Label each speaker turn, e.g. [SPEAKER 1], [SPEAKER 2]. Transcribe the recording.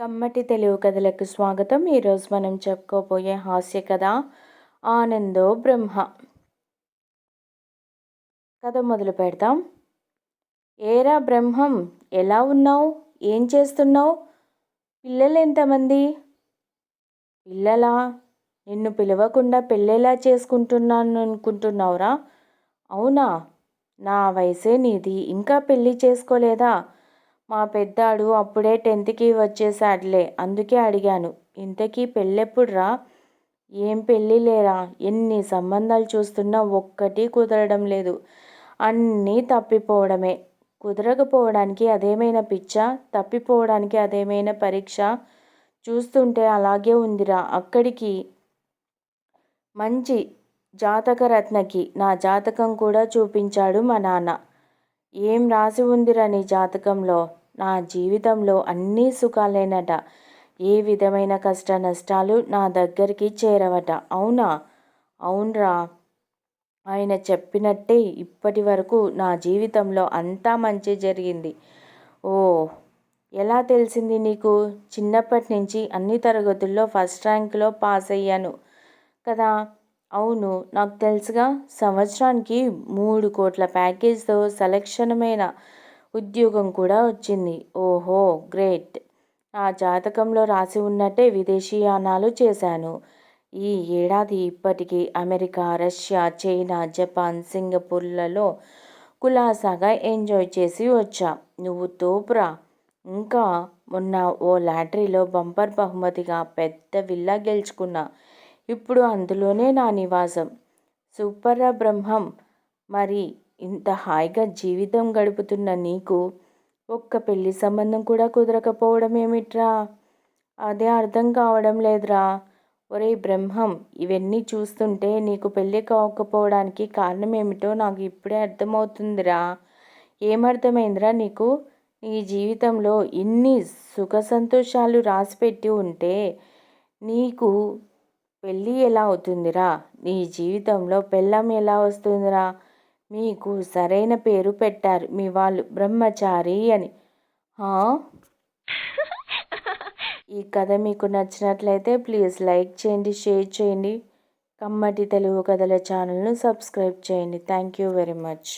[SPEAKER 1] కమ్మటి తెలుగు కథలకు స్వాగతం. ఈరోజు మనం చెప్పుకోబోయే హాస్య కథ ఆనందో బ్రహ్మ. కథ మొదలు పెడతాం ఏరా బ్రహ్మం ఎలా ఉన్నావు? ఏం చేస్తున్నావు? పిల్లలు ఎంతమంది? పిల్లలా? నిన్ను పిలవకుండా పెళ్ళేలా చేసుకుంటున్నాను అనుకుంటున్నావురా? అవునా? నా వయసే నీది. ఇంకా పెళ్ళి చేసుకోలేదా? మా పెద్దాడు అప్పుడే టెన్త్కి వచ్చేసాడులే అందుకే అడిగాను ఇంతకీ పెళ్ళెప్పుడురా? ఏం పెళ్ళి లేరా? ఎన్ని సంబంధాలు చూస్తున్నా ఒక్కటి కుదరడం లేదు. అన్నీ తప్పిపోవడమే. కుదరకపోవడానికి అదేమైనా పిచ్చ తప్పిపోవడానికి అదేమైనా పరీక్ష. చూస్తుంటే అలాగే ఉందిరా అక్కడికి. మంచి జాతకరత్నకి నా జాతకం కూడా చూపించాడు మా నాన్న. ఏం రాసి ఉందిరా నీ జాతకంలో? నా జీవితంలో అన్ని సుఖాలేనట. ఏ విధమైన కష్ట నష్టాలు నా దగ్గరికి చేరవట. అవునా? అవునరా. ఆయన చెప్పినట్టే ఇప్పటి వరకు నా జీవితంలో అంతా మంచి జరిగింది. ఓ ఎలా తెలిసింది నీకు? చిన్నప్పటి నుంచి అన్ని తరగతుల్లో ఫస్ట్ ర్యాంక్లో పాస్ అయ్యాను కదా. అవును నాకు తెలుసుగా. సంవత్సరానికి మూడు కోట్ల ప్యాకేజ్తో సెలక్షణమైన ఉద్యోగం కూడా వచ్చింది. ఓహో గ్రేట్. ఆ జాతకంలో రాసి ఉన్నట్టే విదేశీయానాలు చేశాను. ఈ ఏడాది ఇప్పటికీ అమెరికా రష్యా చైనా జపాన్ సింగపూర్లలో కులాసాగా ఎంజాయ్ చేసి వచ్చా. నువ్వు తోపురా. ఇంకా మొన్న ఓ లాటరీలో బంపర్ బహుమతిగా పెద్ద విల్లా గెలుచుకున్నా. ఇప్పుడు అందులోనే నా నివాసం. సూపర్ బ్రహ్మం మరి ఇంత హాయిగా జీవితం గడుపుతున్న నీకు ఒక్క పెళ్ళి సంబంధం కూడా కుదరకపోవడం ఏమిట్రా? అదే అర్థం కావడం లేదురా. ఒరే బ్రహ్మం ఇవన్నీ చూస్తుంటే నీకు పెళ్ళి కాకపోవడానికి కారణం ఏమిటో నాకు ఇప్పుడే అర్థమవుతుందిరా. ఏమర్థమైందిరా నీకు? నీ జీవితంలో ఇన్ని సుఖ సంతోషాలు రాసిపెట్టి ఉంటే నీకు పెళ్ళి ఎలా అవుతుందిరా? నీ జీవితంలో పెళ్ళం ఎలా వస్తుందిరా? మీకు సరైన పేరు పెట్టారు. మీ వాళ్ళు బ్రహ్మచారి అని. ఈ కథ మీకు నచ్చినట్లయితే ప్లీజ్ లైక్ చేయండి షేర్ చేయండి. కమ్మటి తెలుగు కథల ఛానల్ను సబ్స్క్రైబ్ చేయండి. Thank you very much.